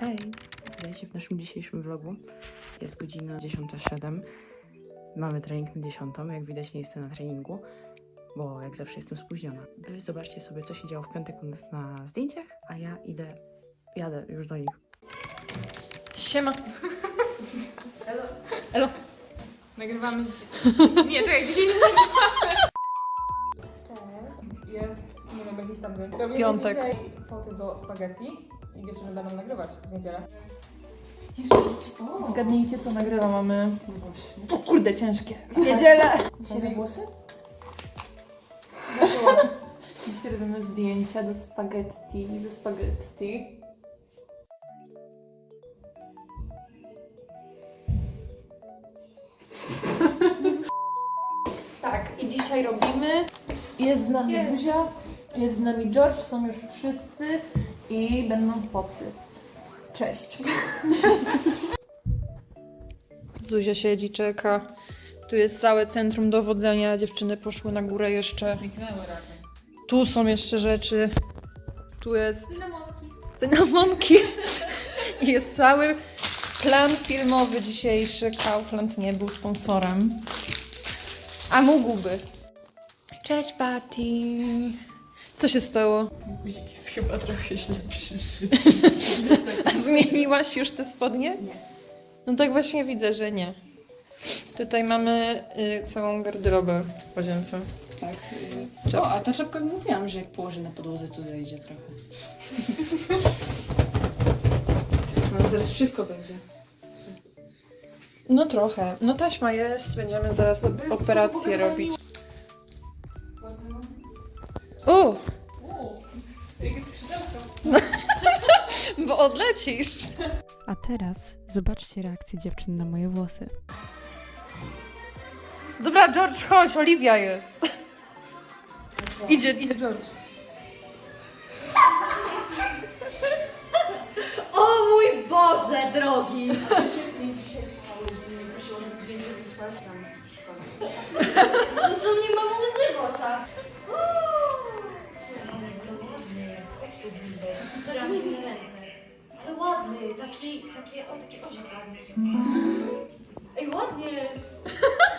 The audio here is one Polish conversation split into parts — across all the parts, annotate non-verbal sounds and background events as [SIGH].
Hej! Witajcie w naszym dzisiejszym vlogu. Jest godzina 10.07. Mamy trening na 10. Jak widać nie jestem na treningu, bo jak zawsze jestem spóźniona. Wy zobaczcie sobie, co się działo w piątek u nas na zdjęciach, a ja idę, jadę już do nich. Siema. Elo. Elo. Nagrywamy dziś... [LAUGHS] Nie, czekaj, dzisiaj nie nagrywamy. Cześć. Jest, nie wiem, jakiś tam dzień. Robimy Piątek. dzisiaj foty do spaghetti i dziewczyny będą nagrywać w niedzielę. Zgadnijcie, co nagrywa mamy. O kurde, ciężkie. W niedzielę. Dzisiaj włosy? Dzisiaj robimy zdjęcia do spaghetti, ze spaghetti. Tak, i dzisiaj robimy. Jest z nami Zuzia, jest z nami George, są już wszyscy i będą foty. Cześć. [LAUGHS] Zuzia siedzi, czeka. Tu jest całe centrum dowodzenia. Dziewczyny poszły na górę jeszcze. Tu są jeszcze rzeczy. Tu jest cynamonki. I [LAUGHS] jest cały plan filmowy dzisiejszy. Kaufland nie był sponsorem. A mógłby. Cześć Patty. Co się stało? Guzik jest chyba trochę źle przyszyty. [LAUGHS] A zmieniłaś już te spodnie? Nie. No tak właśnie widzę, że nie. Tutaj mamy y, całą garderobę w łazience. Tak. O, a ta czapka mówiłam, że jak położę na podłodze, to zejdzie trochę. [LAUGHS] No zaraz wszystko będzie. No trochę. No taśma jest, będziemy zaraz op- operację robić. Bo odlecisz. A teraz zobaczcie reakcję dziewczyn na moje włosy. Dobra, George, chodź, Oliwia jest. Idzie, idzie George. O mój Boże drogi! Dosłownie mam łzy w oczach. Takie, o, taki orzech ładny. Ej, ładnie! [LAUGHS]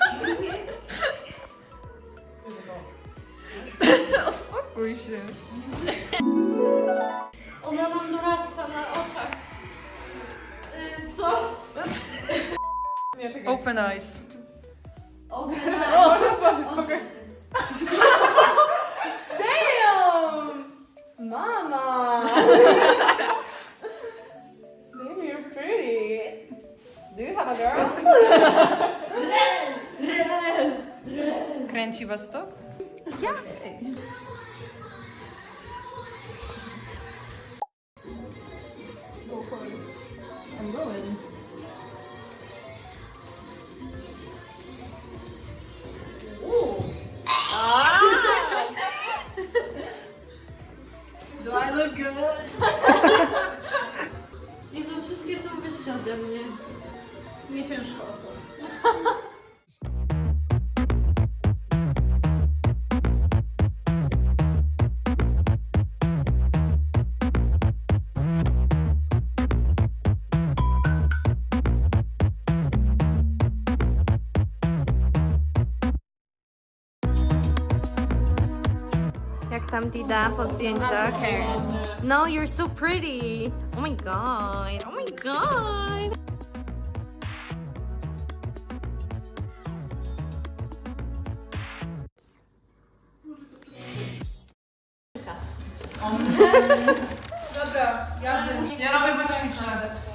Do you have a girl? Kręci was to? I'm Jak tam Dida po zdjęciach? No, you're so pretty. Oh my god. Oh my god. Dobra, ja Ja robię, bo ćwiczę.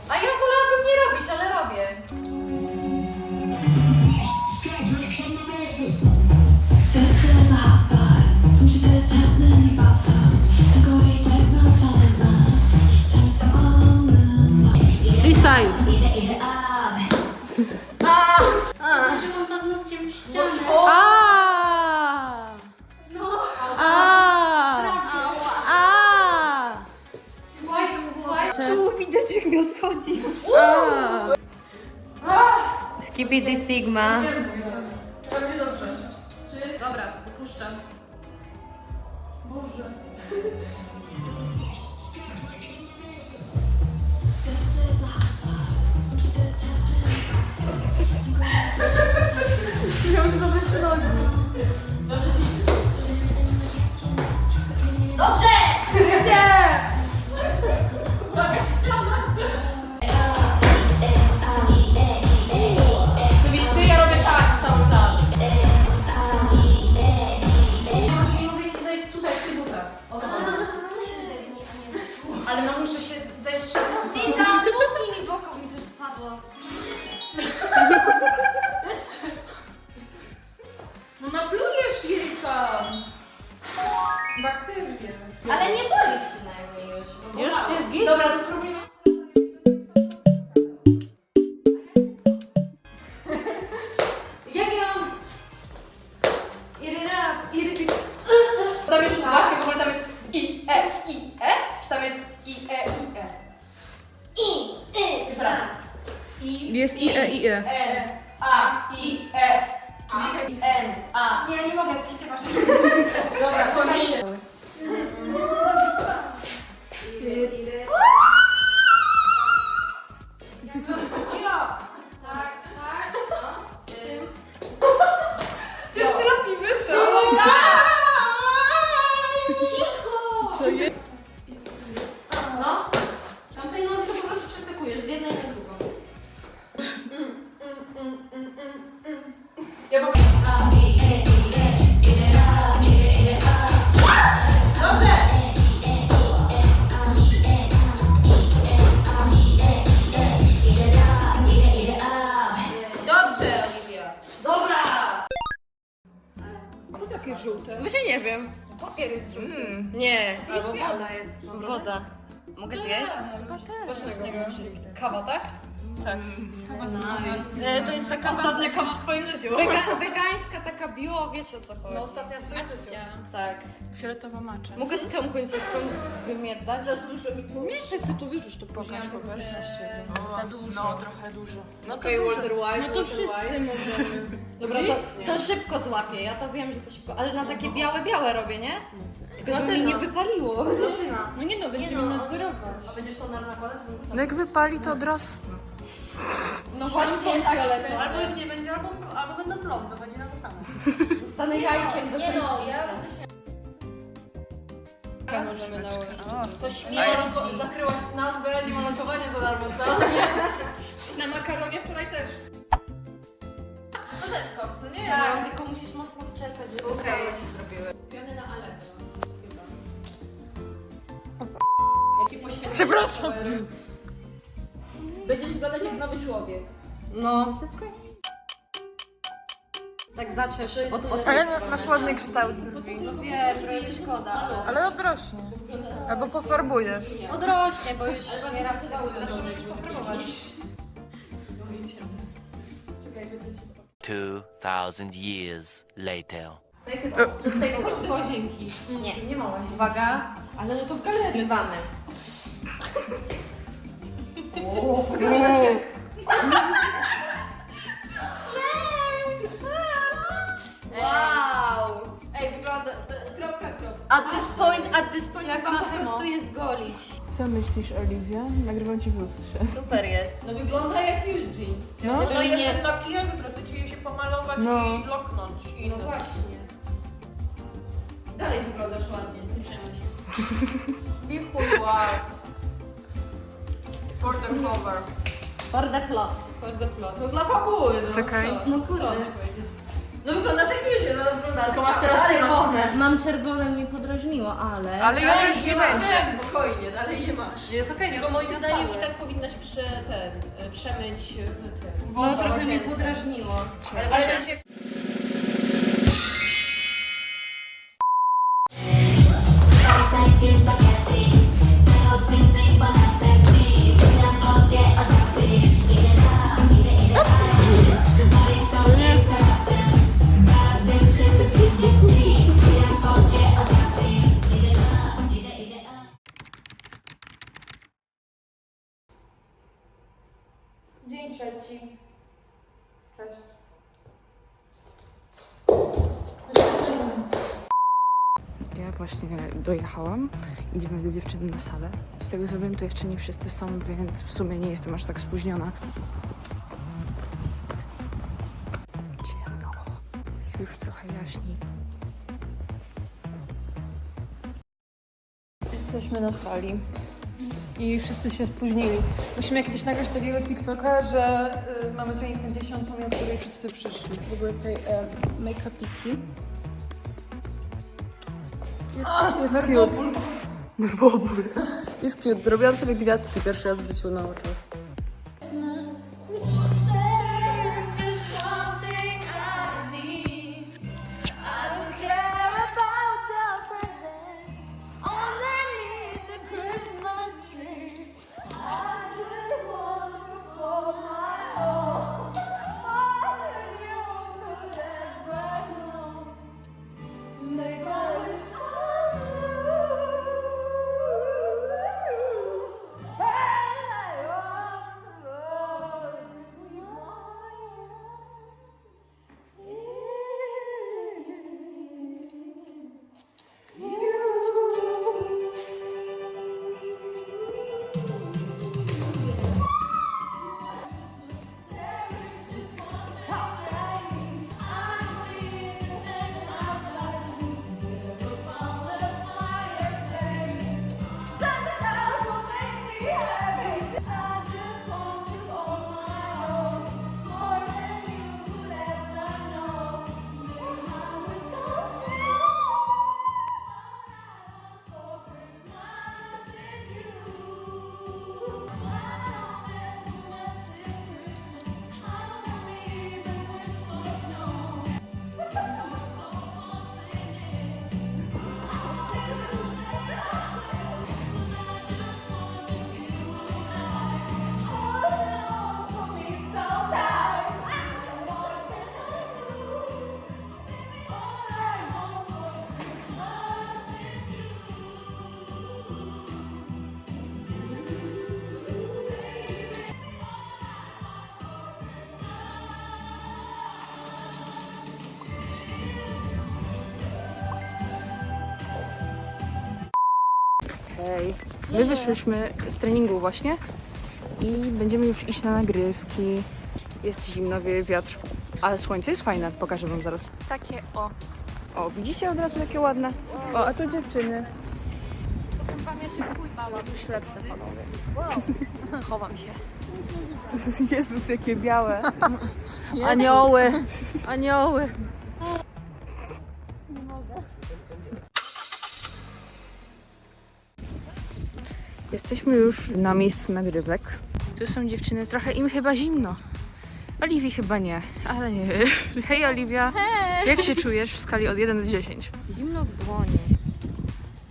A ja wolałabym nie robić, ale robię. Freestyle. Uderzyłam paznokciem w ścianę. A! A! A! Twice, twice. Tu widać jak mi odchodzi. Skibidi Sigma. Jest i, e, i, e. N, A, I, E. Czyli N, A. Nie, nie mogę, ty śpiewasz. Dobra, kończę. Tak, Ja po Dobrze! Dobrze, Oliwia. Dobra! Co takie żółte? Właśnie nie wiem. Papier jest żółty. Nie. Albo woda jest. Woda. Mogę zjeść? Kawa, tak? E, to jest taka Ostatnia kawa w twoim życiu. wega, wegańska taka bio, wiecie o co chodzi. No ostatnia w twoim życiu. Tak. Fioletowa macza. Mogę tą końcówką wymierdać? Za dużo mi tu. Jeszcze sobie tu wyrzuć, to pokaż, pokaż. Za dużo. No, trochę dużo. No okej, Walter White, No to Walter White. wszyscy możemy. Dobra, to, to szybko złapię, ja to wiem, że to szybko, ale na takie białe, białe robię, nie? Tylko żeby mi nie wypaliło. No nie no, będziemy nadzorować. A będziesz to nakładać? No jak wypali, to od razu. No właśnie, tak Albo Albo ich nie będzie, albo, albo będą plomby, będzie na to samo. zostanę jajkiem do Nie końca no, ja życia. Możemy nałożyć. To śmierdzi. Zakryłaś nazwę, nie ma lokowania za darmo, co? [LAUGHS] Przepraszam. Będziesz wyglądać jak nowy człowiek. No. Tak zaczesz od, od... Ale masz ładny kształt. No wiem, że mi szkoda, ale... Ale odrośnie. Albo pofarbujesz. Odrośnie, bo już nieraz się Two thousand years later. Chodź do łazienki. Nie, nie ma łazienki. Uwaga, Ale no to w galerii. zmywamy. Wow! Ej, wygląda... Kropka, kropka. At this point, at this point mogłam po prostu je zgolić. Co myślisz, Oliwia? Nagrywam ci w lustrze. Super jest. No wygląda jak Eugene. No, No No i i nie- ten makijaż, to ci się pomalować No. i bloknąć. I No właśnie. Dalej wyglądasz ładnie, nie przejmuj się. Wow. For the cover. For the plot. Plot. No dla fabuły, no. Czekaj. Co? No kurde. mam ci powiedzieć? No wyglądasz jak Eugene, no wyglądasz. Tylko masz teraz czerwone. Mam czerwone, mnie podrażniło, ale... Ale Dalej już nie masz, będzie. Spokojnie, dalej nie masz. Jest okej, Tylko moim zdaniem i tak powinnaś prze, ten, e, przemyć e, ten. No trochę mnie podrażniło. Ale Ale właśnie, dojechałam. Idziemy do dziewczyny na salę. Z tego co wiem, to jeszcze nie wszyscy są, więc w sumie nie jestem aż tak spóźniona. Ciemno. Już trochę jaśniej. Jesteśmy na sali. i wszyscy się spóźnili. Musimy kiedyś nagrać takiego TikToka, że y, mamy trening na dziesiątą, o której wszyscy przyszli. W ogóle tutaj e, make-upiki. Jest, jest cute. Nerwoból. Jest cute. Zrobiłam sobie gwiazdki pierwszy raz w życiu na oczach. My wyszłyśmy z treningu właśnie i będziemy już iść na nagrywki. Jest zimno, wieje wiatr, ale słońce jest fajne. Pokażę wam zaraz. Takie o. O, widzicie od razu jakie ładne? O, a tu dziewczyny. Chyba mnie się chuj bała. Ślepne panowie. [LAUGHS] Chowam się. Jezus, jakie białe. [LAUGHS] Anioły. Anioły. Jesteśmy już na miejscu nagrywek. Tu są dziewczyny, trochę im chyba zimno. Oliwii chyba nie, ale nie wiem. [LAUGHS] Hej Oliwia, jak się czujesz w skali od 1 do 10? Zimno w dłoni.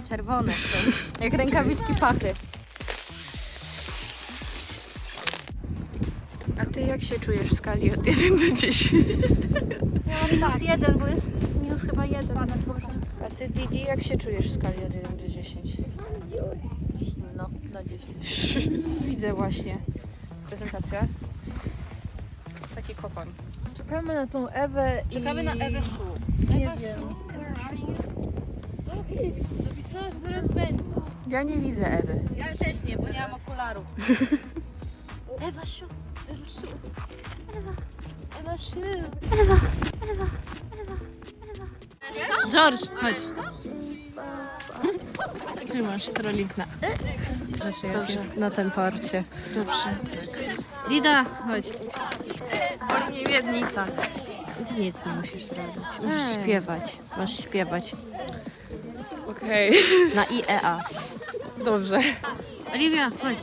Czerwone są. Jak rękawiczki pachy. A ty jak się czujesz w skali od 1 do 10? Minus jeden, bo jest minus chyba jeden. A ty Didi, jak się czujesz w skali od 1 do 10? No, na 10. [LAUGHS] Widzę właśnie. Prezentacja. Taki kopan. Czekamy na tą Ewę Czekamy na Ewę Szu. Nie Ewa wiem. Szu, where are you? Napisała, że zaraz będzie. Ja nie widzę Ewy. Ja też nie, bo nie mam okularów. [LAUGHS] Ewa Szu, Ewa Szu, Ewa, Ewa Szu, Ewa, Ewa, Ewa, Ewa. George, chodź. Ty masz trolling na... Rzeczy Dobrze. na tym porcie. Dobrze. Lida, chodź. Oli niewiernica. Ty nic nie musisz zrobić. Musisz śpiewać. Masz śpiewać. Okej. Na IEA. Dobrze. Oliwia, chodź.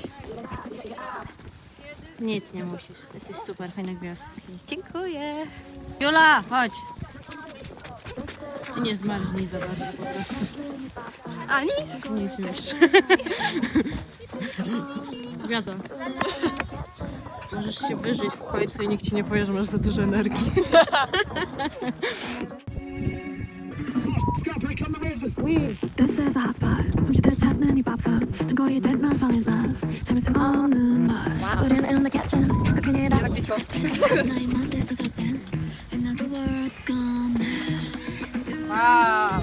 Nic nie musisz. Jesteś super, fajna gwiazdka. Dziękuję. Jula, chodź. Ty nie zmarznij za bardzo po prostu. A nic? Nic nie musisz. Gwiazda. Możesz się wyżyć w końcu i nikt ci nie powie, że masz za dużo energii. This is a hotspot. 숨쉴 찾는 이 밥상. 등거리에 댄난 falling in love. 참을 수 없는 말. 우린 in the kitchen. Cooking it up. 나의 맘대 Wow.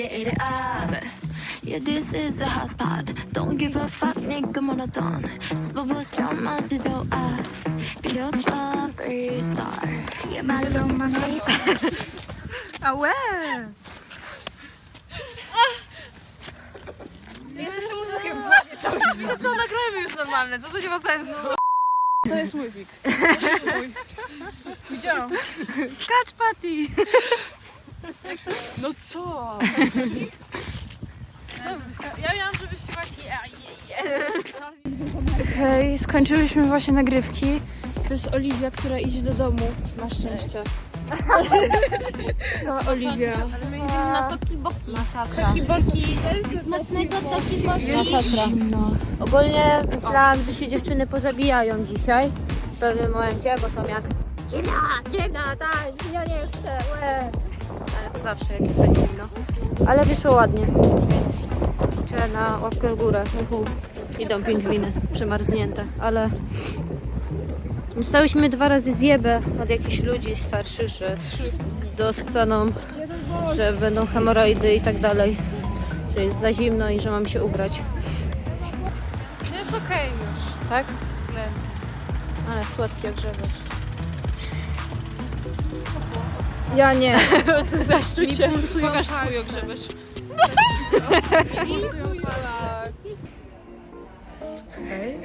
it, it up. Yeah, this is a hot spot. Don't give a fuck, nigga monotone. Spubble some monster so up. Beautiful three star. Yeah, balloon money. [LAUGHS] Ah well. Jeszcze muzykę Wiesz co, nagrajmy już normalne, co to nie ma sensu. To jest mój pik. Widziałam. [LAUGHS] No co? Ja miałam, żeby śpiewać Hej, skończyłyśmy właśnie nagrywki. To jest Oliwia, która idzie do domu. Masz szczęście. To Oliwia. Na toki boki. Toki boki. Smacznego toki boki. Ogólnie myślałam, że się dziewczyny pozabijają dzisiaj w pewnym momencie, bo są jak Zimna, zimna, tak, ja nie chcę, łe. Ale to zawsze jak jest tak zimno. Ale wyszło ładnie, liczę na łapkę w górę. Uhu. Idą pingwiny, przemarznięte, ale dostałyśmy dwa razy zjebę od jakichś ludzi starszych, że dostaną, że będą hemoroidy i tak dalej, że jest za zimno i że mam się ubrać. Jest okej już. Tak? Względ. Ale słodkie grzeby. Ja nie. Co za szczucie. Pokaż swój ogrzebesz. [LAUGHS] Okej.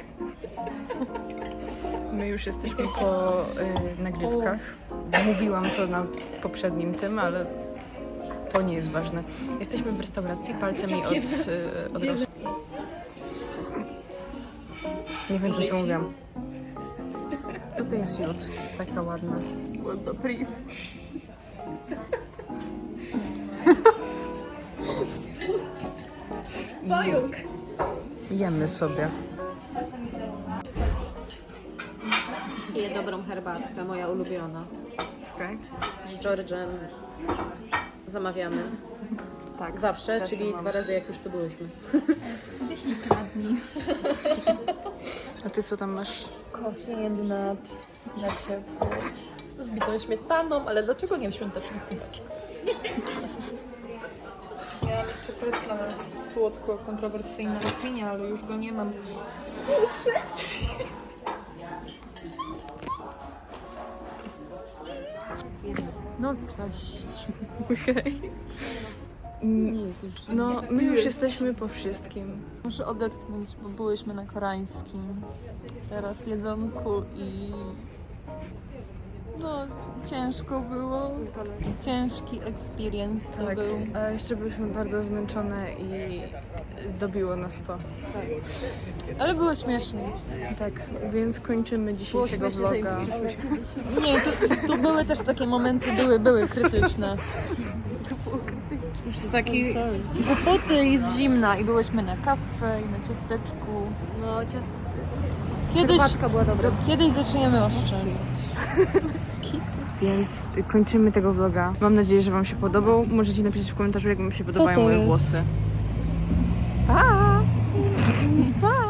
My już jesteśmy po y, nagrywkach. Mówiłam to na poprzednim tym, ale to nie jest ważne. Jesteśmy w restauracji, palce mi od, y, odrosły. Nie wiem, co mówiłam. Tutaj jest jod, taka ładna. Ładna priv. Pająk. Jemy sobie. Piję dobrą herbatkę, moja ulubiona. Okay. Z George'em zamawiamy. Tak. Zawsze, czyli mam. dwa razy jak już tu byłyśmy. A ty co tam masz? Coffee and nut na ciepło. Z bitą śmietaną, ale dlaczego nie w świątecznych kubeczkach? Miałam jeszcze precla na słodko kontrowersyjna opinia, ale już go nie mam. No cześć. No, my już jesteśmy po wszystkim. Muszę odetchnąć, bo byłyśmy na koreańskim. Teraz jedzonku i... No, ciężko było. Ciężki experience to Tak, był. a jeszcze byliśmy bardzo zmęczone i dobiło nas to. Ale było śmiesznie. Tak, więc kończymy dzisiejszego vloga. Nie, tu, tu były też takie momenty, były, były krytyczne. Już z takiej głupoty i z zimna i byłyśmy na kawce i na ciasteczku. No, ciast... Kiedyś, herbatka była dobra. kiedyś zaczniemy oszczędzać. [LAUGHS] Więc kończymy tego vloga. Mam nadzieję, że Wam się podobał. Możecie napisać w komentarzu, jak Wam się podobają moje jest? włosy. Pa! Pa!